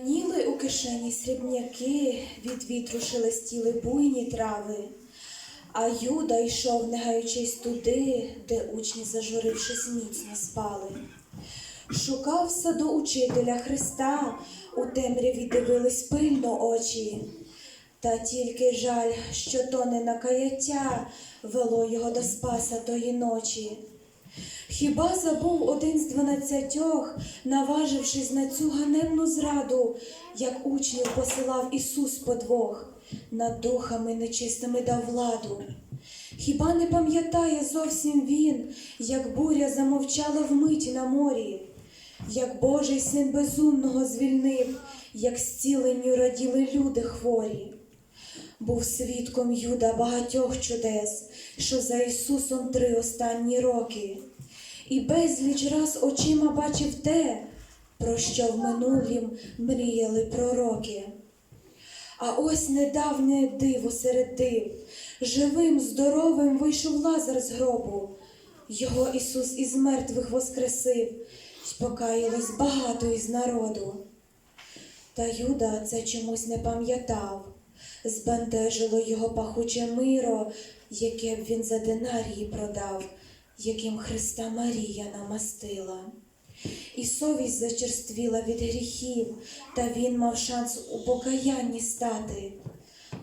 Ніли у кишені срібняки, від вітру шелестіли буйні трави. А Юда йшов, не гаючись туди, де учні, зажурившись, міцно спали. Шукав саду учителя Христа, у темряві дивились пильно очі. Та тільки жаль, що то не на каяття вело його до спаса тої ночі. Хіба забув один з дванадцятьох, наважившись на цю ганебну зраду, як учнів посилав Ісус подвох, над духами нечистими дав владу. Хіба не пам'ятає зовсім він, як буря замовчала вмить на морі, як Божий син безумного звільнив, як зціленню раділи люди хворі. Був свідком Юда багатьох чудес, що за Ісусом три останні роки, і безліч раз очима бачив те, про що в минулім мріяли пророки. А ось недавнє диво серед див, живим, здоровим вийшов Лазар з гробу. Його Ісус із мертвих воскресив, покаялось багато із народу. Та Юда це чомусь не пам'ятав, збентежило його пахуче миро, яке б він за динарії продав, яким Христа Марія намастила. І совість зачерствіла від гріхів, та він мав шанс у покаянні стати.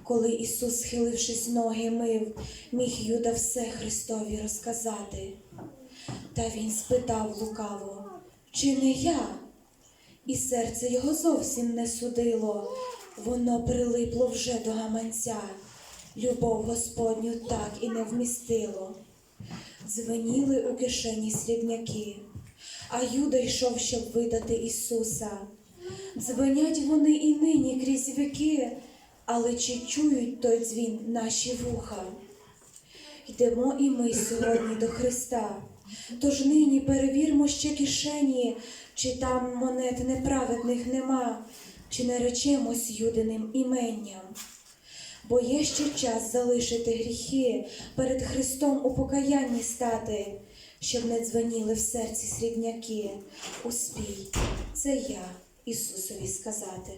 Коли Ісус, схилившись ноги, мив, міг Юда все Христові розказати. Та він спитав лукаво, чи не я? І серце його зовсім не судило, воно прилипло вже до гаманця, любов Господню так і не вмістило. Дзвеніли у кишені срібняки, а Юда йшов, щоб видати Ісуса. Дзвенять вони і нині крізь віки, але чи чують той дзвін наші вуха? Йдемо і ми сьогодні до Христа. Тож нині перевірмо ще кишені, чи там монет неправедних нема, чи не речемось юдиним іменням. Бо є ще час залишити гріхи, перед Христом у покаянні стати, щоб не дзвоніли в серці срібняки. Успій, це я Ісусові сказати.